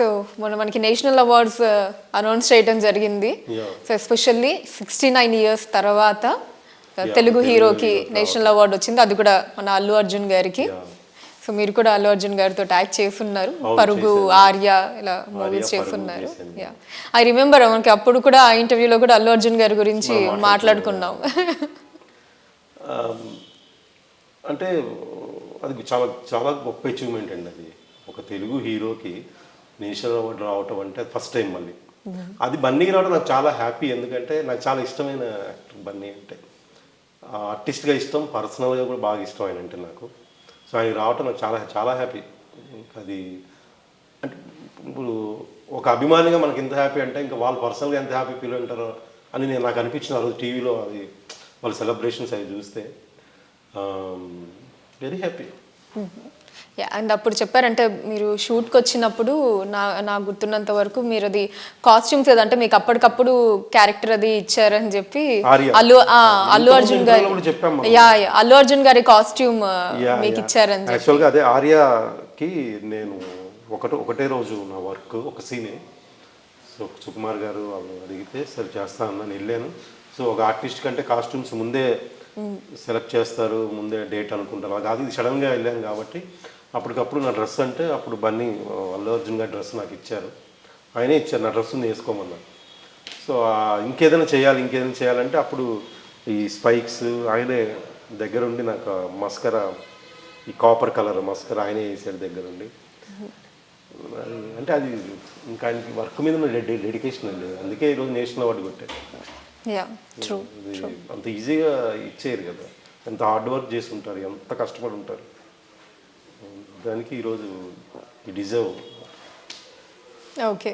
So మొన్న మనకి national awards announce చేయడం జరిగింది. So especially sixty nine years తర్వాత uh, తెలుగు హీరోకి నేషనల్ అవార్డు వచ్చింది. అది కూడా మన అల్లు అర్జున్ గారికి. సో మీరు కూడా అల్లు అర్జున్ గారితో ట్యాగ్ చేస్తున్నారు. పరుగు. ఆర్య ఇలా మూవీస్ చేస్తున్నారు. చేశాను. ఐ రిమెంబర్ మనకి అప్పుడు కూడా ఆ ఇంటర్వ్యూలో కూడా అల్లు అర్జున్ గారి గురించి మనం మాట్లాడుకున్నాం. ఆమ్, అంటే అది చాలా చాలా గొప్ప అచీవ్మెంట్ అండి అది. ఒక తెలుగు హీరోకి నేషనల్ అవార్డు రావటం అంటే ఫస్ట్ టైం మళ్ళీ. అది బన్నీకి రావడం నాకు చాలా హ్యాపీ ఎందుకంటే నాకు చాలా ఇష్టమైన యాక్టర్ బన్నీ అంటే. ఆర్టిస్ట్గా ఇష్టం పర్సనల్గా కూడా బాగా ఇష్టం ఆయన అంటే నాకు. సో ఆయన రావటం నాకు చాలా చాలా హ్యాపీ. అది అంటే ఇప్పుడు ఒక అభిమానిగా మనకి ఎంత హ్యాపీ అంటే ఇంకా వాళ్ళు పర్సనల్గా ఎంత హ్యాపీ ఫీల్ ఉంటారో అని నేను నాకు అనిపించిన ఆ రోజు టీవీలో అది వాళ్ళ సెలబ్రేషన్స్ అవి చూస్తే వెరీ హ్యాపీ అండ్ అప్పుడు చెప్పారంటే మీరు షూట్కి వచ్చినప్పుడు నా నాకు గుర్తున్నంత వరకు మీరు అది కాస్ట్యూమ్స్ ఏదంటే మీకు అప్పటికప్పుడు క్యారెక్టర్ అది ఇచ్చారని చెప్పి. అల్లు అల్లు అర్జున్ గారి. యా అల్లు అర్జున్ గారి కాస్ట్యూమ్ మీకు ఇచ్చారని యాక్చువల్గా అదే ఆర్యకి నేను ఒకటి ఒకటే రోజు నా వర్క్ ఒక సీనే సో సుకుమార్ గారు వాళ్ళు అడిగితే సరే చేస్తా అన్నాను వెళ్ళాను సో ఒక ఆర్టిస్ట్ కంటే కాస్ట్యూమ్స్ ముందే సెలెక్ట్ చేస్తారు ముందే డేట్ అనుకుంటారు. అది కాదు ఇది సడన్గా వెళ్ళాను కాబట్టి అప్పటికప్పుడు నా డ్రెస్ అంటే అప్పుడు బన్నీ అల్లు అర్జున్ గారి డ్రెస్ నాకు ఇచ్చారు. ఆయనే ఇచ్చారు నా డ్రెస్ వేసుకోమన్నారు సో ఇంకేదైనా చేయాలి ఇంకేదైనా చేయాలంటే అప్పుడు ఈ స్పైక్స్ ఆయనే దగ్గరుండి నాకు మస్కరా ఈ కాపర్ కలర్ మస్కరా ఆయనే వేసాడు దగ్గరుండి. అంటే అది ఇంకా ఆయనకి వర్క్ మీద ఉన్న డెడికేషన్ అండి. అందుకే ఈరోజు నేషనల్ అవార్డు కొట్టాడు. ఇది అంత ఈజీగా ఇచ్చేయరు కదా. ఎంత హార్డ్ వర్క్ చేసి ఉంటారు ఎంత కష్టపడి ఉంటారు. దానికి ఈరోజు డిజర్వ్ ఓకే